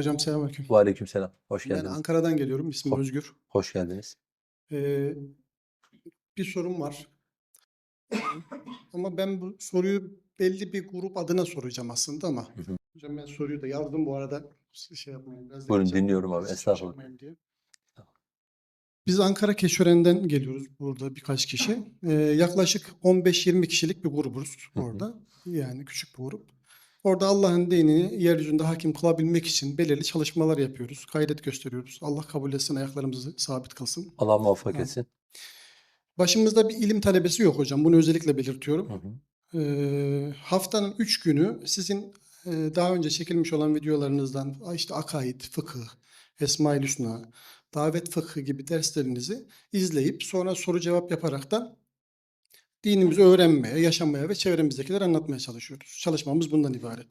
Hocam selamünaleyküm. Aleykümselam. Hoş Ben geldiniz. Ankara'dan geliyorum. İsmim Hoş- Özgür. Hoş geldiniz. Ee, bir sorum var. Ama ben bu soruyu belli bir grup adına soracağım aslında ama. Hı hı. Hocam ben soruyu da yazdım bu arada. Şey yapmayın. Biraz Buyurun, geçelim. dinliyorum abi, Siz estağfurullah. Biz Ankara Keşören'den geliyoruz burada birkaç kişi. Ee, yaklaşık 15-20 kişilik bir grubuz Hı hı. orada. Yani küçük bir grup. Orada Allah'ın dinini yeryüzünde hakim kılabilmek için belirli çalışmalar yapıyoruz. Gayret gösteriyoruz. Allah kabul etsin, ayaklarımızı sabit kılsın. Allah muvaffak Ha. etsin. Başımızda bir ilim talebesi yok hocam. Bunu özellikle belirtiyorum. Hı hı. Ee, haftanın üç günü sizin e, daha önce çekilmiş olan videolarınızdan işte akaid, fıkıh, Esma-i Hüsna, davet fıkhı gibi derslerinizi izleyip sonra soru cevap yaparaktan dinimizi öğrenmeye, yaşamaya ve çevremizdekileri anlatmaya çalışıyoruz. Çalışmamız bundan ibaret.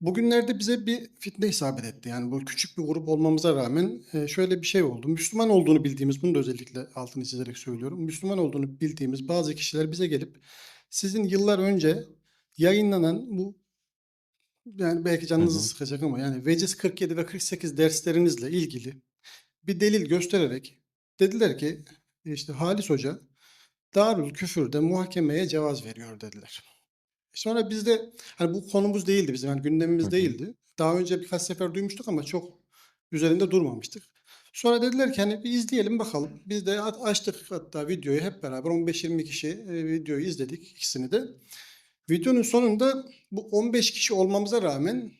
Bugünlerde bize bir fitne isabet etti. Yani bu küçük bir grup olmamıza rağmen e, şöyle bir şey oldu. Müslüman olduğunu bildiğimiz, bunu da özellikle altını çizerek söylüyorum. Müslüman olduğunu bildiğimiz bazı kişiler bize gelip sizin yıllar önce yayınlanan bu yani belki canınızı hı. sıkacak ama yani Veciz 47 ve 48 derslerinizle ilgili bir delil göstererek dediler ki işte Halis Hoca Darül Küfür'de muhakemeye cevaz veriyor dediler. Sonra biz de hani bu konumuz değildi bizim yani gündemimiz Hı hı. değildi. Daha önce birkaç sefer duymuştuk ama çok üzerinde durmamıştık. Sonra dediler ki hani bir izleyelim bakalım. Biz de açtık hatta videoyu hep beraber 15-20 kişi e, videoyu izledik ikisini de. Videonun sonunda bu 15 kişi olmamıza rağmen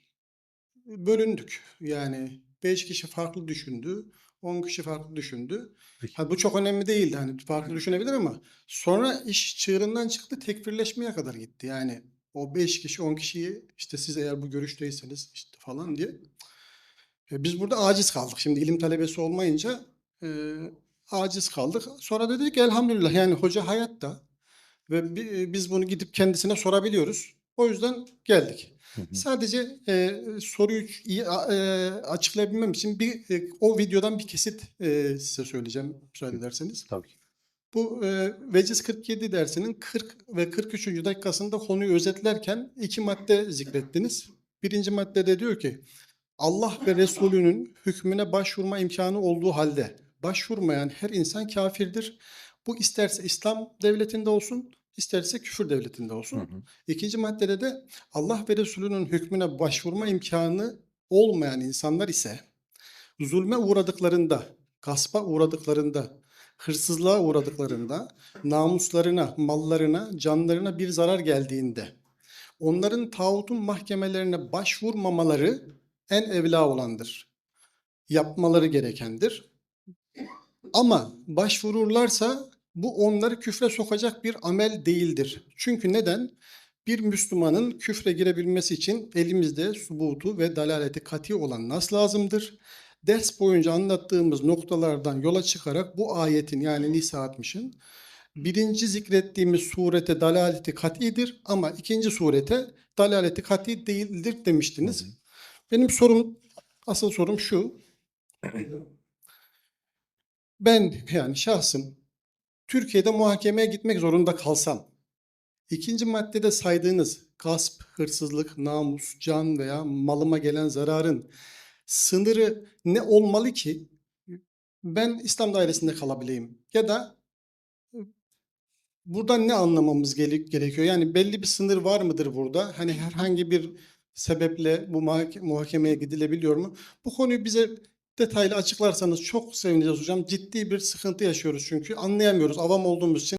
bölündük. Yani 5 kişi farklı düşündü, 10 kişi farklı düşündü. Peki. Ha, bu çok önemli değildi. Hani farklı düşünebilir ama sonra iş çığırından çıktı, tekfirleşmeye kadar gitti. Yani o 5 kişi, 10 kişiyi işte siz eğer bu görüşteyseniz işte falan diye. E, biz burada aciz kaldık. Şimdi ilim talebesi olmayınca e, aciz kaldık. Sonra dedik elhamdülillah yani hoca hayatta ve bi- biz bunu gidip kendisine sorabiliyoruz. O yüzden geldik. Hı hı. Sadece e, soruyu iyi e, açıklayabilmem için bir e, o videodan bir kesit e, size söyleyeceğim müsaade ederseniz. Tabii ki. Bu e, Veciz 47 dersinin 40 ve 43. dakikasında konuyu özetlerken iki madde zikrettiniz. Birinci maddede diyor ki Allah ve Resulünün hükmüne başvurma imkanı olduğu halde başvurmayan her insan kafirdir. Bu isterse İslam devletinde olsun, isterse küfür devletinde olsun. Hı hı. İkinci maddede de Allah ve Resulünün hükmüne başvurma imkanı olmayan insanlar ise zulme uğradıklarında, gaspa uğradıklarında, hırsızlığa uğradıklarında, namuslarına, mallarına, canlarına bir zarar geldiğinde, onların tağutun mahkemelerine başvurmamaları en evla olandır. Yapmaları gerekendir. Ama başvururlarsa bu onları küfre sokacak bir amel değildir. Çünkü neden? Bir Müslümanın küfre girebilmesi için elimizde subutu ve dalaleti kati olan nas lazımdır. Ders boyunca anlattığımız noktalardan yola çıkarak bu ayetin yani Nisa 60'ın birinci zikrettiğimiz surete dalaleti katidir ama ikinci surete dalaleti kati değildir demiştiniz. Benim sorum, asıl sorum şu. Ben yani şahsım Türkiye'de muhakemeye gitmek zorunda kalsam, ikinci maddede saydığınız gasp, hırsızlık, namus, can veya malıma gelen zararın sınırı ne olmalı ki ben İslam dairesinde kalabileyim? Ya da buradan ne anlamamız gere- gerekiyor? Yani belli bir sınır var mıdır burada? Hani herhangi bir sebeple bu muhake- muhakemeye gidilebiliyor mu? Bu konuyu bize detaylı açıklarsanız çok sevineceğiz hocam. Ciddi bir sıkıntı yaşıyoruz çünkü anlayamıyoruz. Avam olduğumuz için